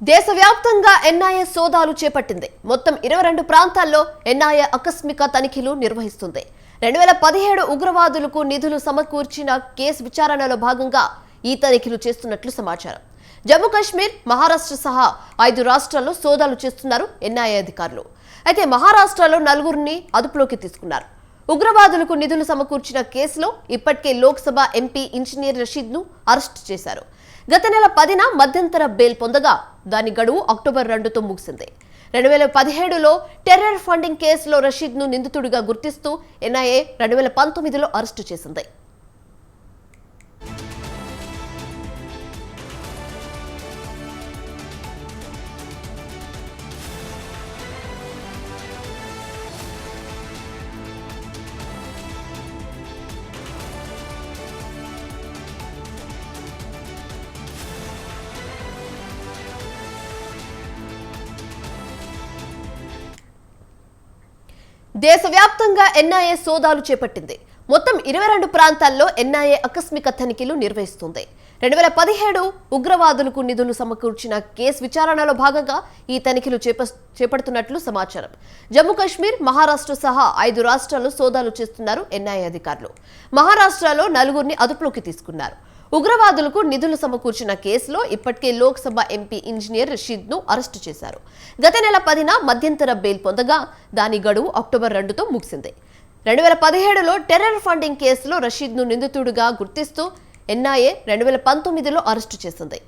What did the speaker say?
దేశవ్యాప్తంగా ఎన్ఐఏ సోదాలు చేపట్టింది. మొత్తం ఇరవై రెండు ప్రాంతాల్లో ఎన్ఐఏ ఆకస్మిక తనిఖీలు నిర్వహిస్తుంది. రెండు వేల పదిహేడు ఉగ్రవాదులకు నిధులు సమకూర్చిన కేసు విచారణలో భాగంగా ఈ తనిఖీలు చేస్తున్నట్లు సమాచారం. జమ్మూ కాశ్మీర్ మహారాష్ట్ర సహా ఐదు రాష్ట్రాల్లో సోదాలు చేస్తున్నారు ఎన్ఐఏ అధికారులు. అయితే మహారాష్ట్రలో నలుగురిని అదుపులోకి తీసుకున్నారు. ఉగ్రవాదులకు నిధులు సమకూర్చిన కేసులో ఇప్పటికే లోక్సభ ఎంపీ ఇంజనీర్ రషీద్ను అరెస్ట్ చేశారు. గత నెల పదిన మధ్యంతర బెయిల్ పొందగా దాని గడువు అక్టోబర్ రెండుతో ముగిసింది. రెండు వేల పదిహేడులో టెర్రర్ ఫండింగ్ కేసులో రషీద్ను నిందితుడిగా గుర్తిస్తూ ఎన్ఐఏ రెండు వేల పంతొమ్మిదిలో అరెస్టు చేసింది. దేశవ్యాప్తంగా ఎన్ఐఏ సోదాలు చేపట్టింది. మొత్తం ఇరవై రెండు ప్రాంతాల్లో ఎన్ఐఏ ఆకస్మిక తనిఖీలు నిర్వహిస్తుంది. రెండు వేల పదిహేడు ఉగ్రవాదులకు నిధులు సమకూర్చిన కేసు విచారణలో భాగంగా ఈ తనిఖీలు చేప చేపడుతున్నట్లు సమాచారం. జమ్మూ కాశ్మీర్ మహారాష్ట్ర సహా ఐదు రాష్ట్రాల్లో సోదాలు చేస్తున్నారు ఎన్ఐఏ అధికారులు. మహారాష్ట్రలో నలుగురిని అదుపులోకి తీసుకున్నారు. ఉగ్రవాదులకు నిధులు సమకూర్చిన కేసులో ఇప్పటికే లోక్సభ ఎంపీ ఇంజనీర్ రషీద్ను అరెస్టు చేశారు. గత నెల పదిన మధ్యంతర బెయిల్ పొందగా దాని గడువు అక్టోబర్ రెండుతో ముగిసింది. రెండు వేల పదిహేడులో టెర్రర్ ఫండింగ్ కేసులో రషీద్ను నిందితుడిగా గుర్తిస్తూ ఎన్ఐఏ రెండు వేల పంతొమ్మిదిలో అరెస్టు చేసింది.